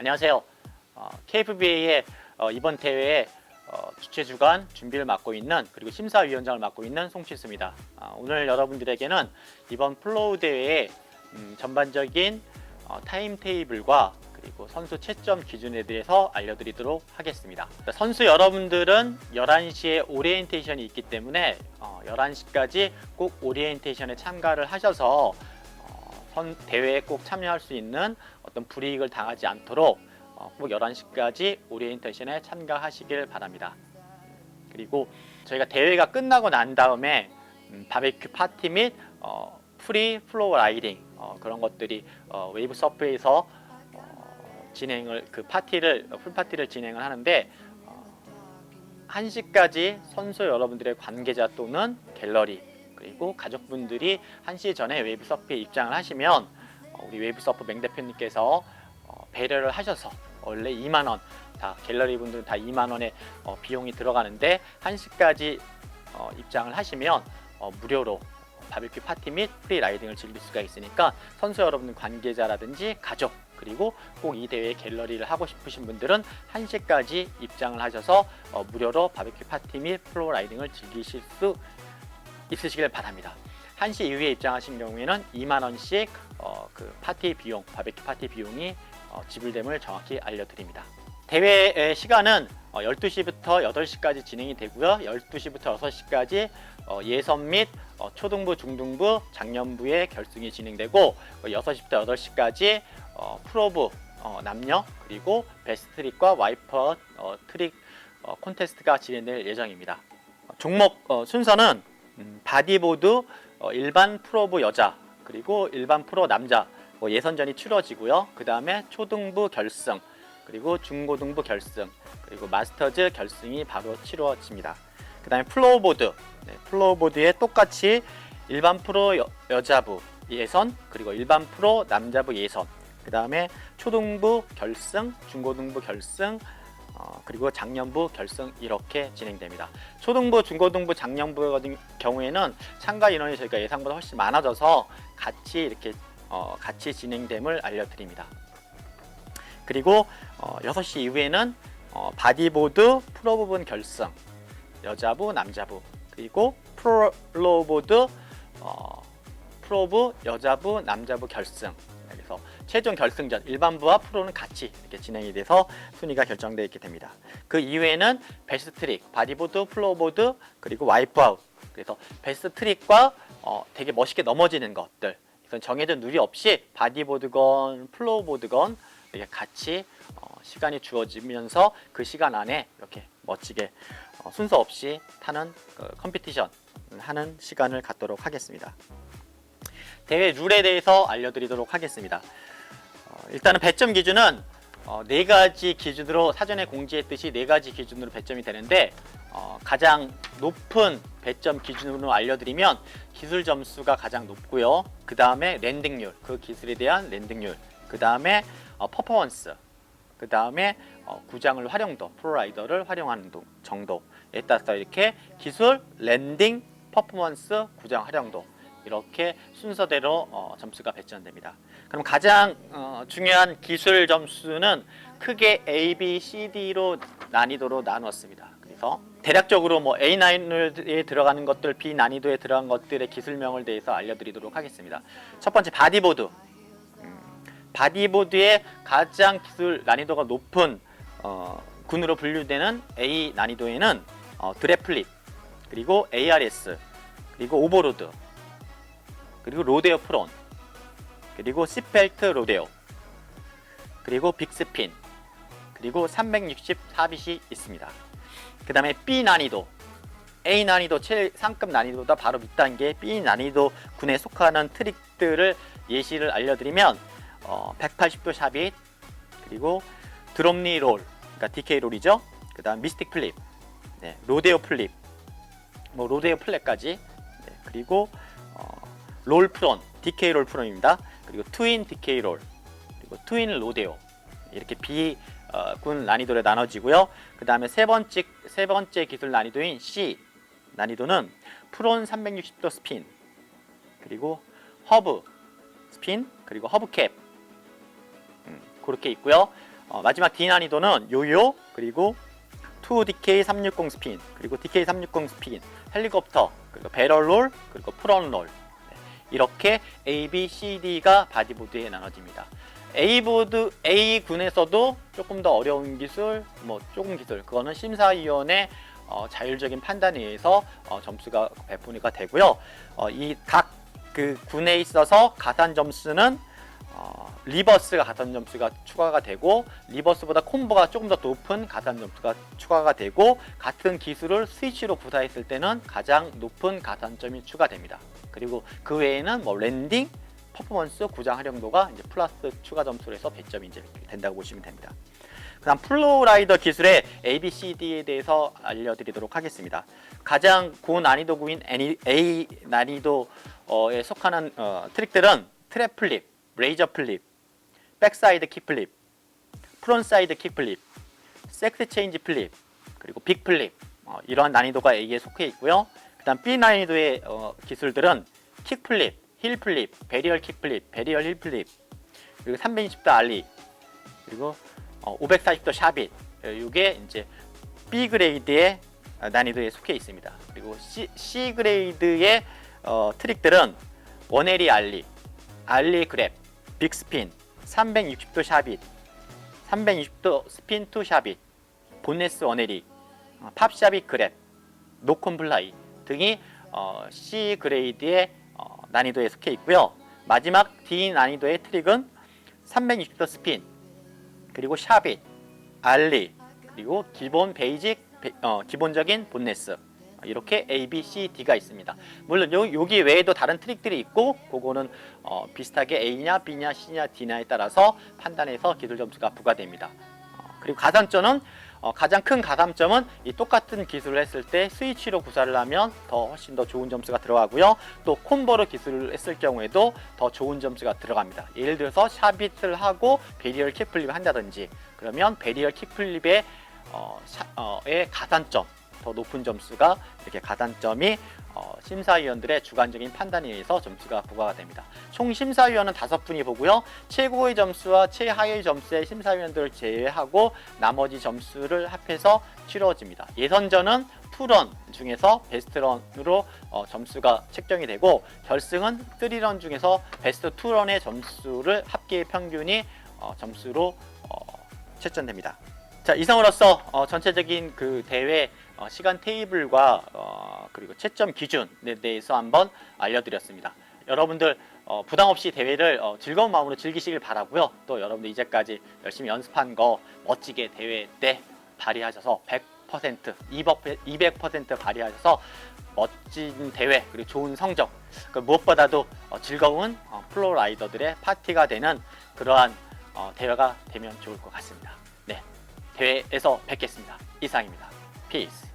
안녕하세요. 어, KFBA의 어, 이번 대회에 어, 주최 주간 준비를 맡고 있는 그리고 심사위원장을 맡고 있는 송치수입니다. 아, 오늘 여러분들에게는 이번 플로우 대회의 음, 전반적인 어, 타임 테이블과 그리고 선수 채점 기준에 대해서 알려드리도록 하겠습니다. 선수 여러분들은 11시에 오리엔테이션이 있기 때문에 어, 11시까지 꼭 오리엔테이션에 참가를 하셔서 어, 선 대회에 꼭 참여할 수 있는 어떤 불이익을 당하지 않도록 어, 꼭 11시까지 오리엔테이션에 참가하시길 바랍니다. 그리고 저희가 대회가 끝나고 난 다음에 음, 바베큐 파티 및 어, 프리 플로어 라이딩 어, 그런 것들이 어, 웨이브 서프에서 어, 진행을 그 파티를 어, 풀 파티를 진행을 하는데 어, 1시까지 선수 여러분들의 관계자 또는 갤러리 그리고 가족분들이 1시 전에 웨이브 서프에 입장을 하시면 어, 우리 웨이브 서프 맹 대표님께서 어, 배려를 하셔서 원래 2만 원, 다 갤러리 분들은 다 2만 원의 어, 비용이 들어가는데 1시까지 어, 입장을 하시면 어, 무료로 바비큐 파티 및 프리 라이딩을 즐길 수가 있으니까 선수 여러분 관계자라든지 가족 그리고 꼭 이 대회에 갤러리를 하고 싶으신 분들은 1시까지 입장을 하셔서 어, 무료로 바비큐 파티 및 플로어 라이딩을 즐기실 수 있으시길 바랍니다. 1시 이후에 입장하신 경우에는 2만 원씩 어, 그 파티 비용, 바베큐 파티 비용이 어, 지불됨을 정확히 알려드립니다. 대회의 시간은 어, 12시부터 8시까지 진행이 되고요. 12시부터 6시까지 어, 예선 및 어, 초등부, 중등부, 작년부의 결승이 진행되고 어, 6시부터 8시까지 어, 프로부 어, 남녀 그리고 베스트 트릭과 와이퍼 어, 트릭 어, 콘테스트가 진행될 예정입니다. 어, 종목 어, 순서는 음, 바디보드 어, 일반 프로부 여자 그리고 일반 프로 남자 뭐 예선전이 치러지고요. 그 다음에 초등부 결승 그리고 중고등부 결승 그리고 마스터즈 결승이 바로 치러집니다. 그 다음에 플로어보드 네, 플로어보드에 똑같이 일반 프로 여, 여자부 예선 그리고 일반 프로 남자부 예선 그 다음에 초등부 결승 중고등부 결승 어, 그리고 작년부 결승 이렇게 진행됩니다. 초등부, 중고등부, 작년부 같은 경우에는 참가 인원이 저희가 예상보다 훨씬 많아져서 같이 이렇게 어, 같이 진행됨을 알려드립니다. 그리고 어, 6시 이후에는 어, 바디보드 프로 부분 결승 여자부, 남자부 그리고 프로보드 어, 프로부 여자부, 남자부 결승 최종 결승전 일반부와 프로는 같이 이렇게 진행이 돼서 순위가 결정되어 있게 됩니다. 그 이후에는 베스트 트릭, 바디보드, 플로보드 그리고 와이프아웃. 그래서 베스트 트릭과 어, 되게 멋있게 넘어지는 것들. 이건 정해진 룰이 없이 바디보드건 플로보드건 이렇게 같이 어, 시간이 주어지면서 그 시간 안에 이렇게 멋지게 어, 순서 없이 타는 그 컴피티션 하는 시간을 갖도록 하겠습니다. 대회 룰에 대해서 알려드리도록 하겠습니다. 어, 일단은 배점 기준은 어, 네 가지 기준으로 사전에 공지했듯이 네 가지 기준으로 배점이 되는데 어, 가장 높은 배점 기준으로 알려드리면 기술 점수가 가장 높고요. 그 다음에 랜딩률, 그 기술에 대한 랜딩률, 그 다음에 어, 퍼포먼스, 그 다음에 어, 구장을 활용도, 프로라이더를 활용하는 도- 정도에 따라서 이렇게 기술, 랜딩, 퍼포먼스, 구장 활용도 이렇게 순서대로 어, 점수가 배점됩니다. 그럼 가장 어, 중요한 기술 점수는 크게 A, B, C, D로 난이도로 나누었습니다. 그래서 대략적으로 뭐 A 난이도에 들어가는 것들, B 난이도에 들어간 것들의 기술명을 대해서 알려드리도록 하겠습니다. 첫 번째 바디보드. 음, 바디보드의 가장 기술 난이도가 높은 어, 군으로 분류되는 A 난이도에는 어, 드래플립, 그리고 ARS, 그리고 오버로드, 그리고 로데오 프론, 그리고 시펠트 로데오, 그리고 빅스핀, 그리고 364빛이 있습니다. 그 다음에 B 난이도, A 난이도 최상급 난이도보다 바로 밑단계 B 난이도 군에 속하는 트릭들을 예시를 알려드리면 어, 180도 샤빗, 그리고 드롭니 롤, 그러니까 DK 롤이죠. 그 다음 미스틱 플립, 네, 로데오 플립, 뭐 로데오 플랫까지, 네, 그리고 어, 롤 프론, DK 롤 프론입니다. 그리고 트윈 DK 롤, 그리고 트윈 로데오 이렇게 B 어, 군 난이도로 나눠지고요. 그 다음에 세 번째 세 번째 기술 난이도인 C 난이도는 프론 360도 스핀, 그리고 허브 스핀, 그리고 허브 캡 음, 그렇게 있고요. 어, 마지막 D 난이도는 요요 그리고 2DK 360 스핀 그리고 DK 360 스핀 헬리콥터 그리고 배럴롤 그리고 프론롤 네, 이렇게 A, B, C, D가 바디보드에 나눠집니다. A 보드 A 군에서도 조금 더 어려운 기술, 뭐 조금 기술 그거는 심사위원회 어, 자율적인 판단에 의해서 어, 점수가 배분이가 되고요. 어, 이각 그 군에 있어서 가산 점수는 어, 리버스가 가산 점수가 추가가 되고 리버스보다 콤보가 조금 더 높은 가산 점수가 추가가 되고 같은 기술을 스위치로 구사했을 때는 가장 높은 가산점이 추가됩니다. 그리고 그 외에는 뭐 랜딩, 퍼포먼스, 구장 활용도가 이제 플러스 추가 점수로 해서 배점이 이제 된다고 보시면 됩니다. 그다음 플로우라이더 기술의 A, B, C, D에 대해서 알려드리도록 하겠습니다. 가장 고난이도구인 A- A 난이도에 속하는 어, 트릭들은 트랩 플립, 레이저 플립, 백사이드 킥플립, 프론사이드 킥플립, 섹스 체인지 플립, 그리고 빅 플립 어, 이러한 난이도가 A에 속해 있고요. 그다음 B 난이도의 어, 기술들은 킥 플립, 힐 플립, 베리얼 킥 플립, 베리얼 힐 플립, 그리고 320도 알리, 그리고 어, 540도 샤빗 이게 이제 B 그레이드의 난이도에 속해 있습니다. 그리고 C, C 그레이드의 어, 트릭들은 원에리 알리, 알리 그랩, 빅 스핀, 360도 샤빗, 320도 스핀 투 샤빗, 본네스 원에리, 어, 팝 샤빗 그랩, 노콘 플라이 등이 어, C 그레이드의 어, 난이도에 속해 있고요. 마지막 D 난이도의 트릭은 360도 스핀, 그리고 샤빗, 알리, 그리고 기본 베이직 베- 어, 기본적인 본네스 이렇게 A, B, C, D가 있습니다. 물론 요, 여기 외에도 다른 트릭들이 있고 그거는 어, 비슷하게 A냐, B냐, C냐, D냐에 따라서 판단해서 기술 점수가 부과됩니다. 어, 그리고 가산점은 어, 가장 큰 가산점은 이 똑같은 기술을 했을 때 스위치로 구사를 하면 더 훨씬 더 좋은 점수가 들어가고요. 또 콤보로 기술을 했을 경우에도 더 좋은 점수가 들어갑니다. 예를 들어서 샤빗을 하고 베리얼 킥플립을 한다든지 그러면 베리얼 킥플립의 어, 샤, 어, 의 가산점 더 높은 점수가 이렇게 가산점이 어, 심사위원들의 주관적인 판단에 의해서 점수가 부과가 됩니다. 총 심사위원은 다섯 분이 보고요. 최고의 점수와 최하의 점수의 심사위원들을 제외하고 나머지 점수를 합해서 치러집니다. 예선전은 투런 중에서 베스트런으로 어, 점수가 책정이 되고 결승은 쓰리런 중에서 베스트 투런의 점수를 합계의 평균이 어, 점수로 어, 채점됩니다. 자 이상으로서 어, 전체적인 그 대회 어, 시간 테이블과 어, 그리고 채점 기준에 대해서 한번 알려드렸습니다. 여러분들 어, 부담 없이 대회를 어, 즐거운 마음으로 즐기시길 바라고요. 또 여러분들 이제까지 열심히 연습한 거 멋지게 대회 때 발휘하셔서 100% 200%, 200% 발휘하셔서 멋진 대회 그리고 좋은 성적 그 무엇보다도 어, 즐거운 어, 플로 라이더들의 파티가 되는 그러한 어, 대회가 되면 좋을 것 같습니다. 네, 대회에서 뵙겠습니다. 이상입니다. Peace.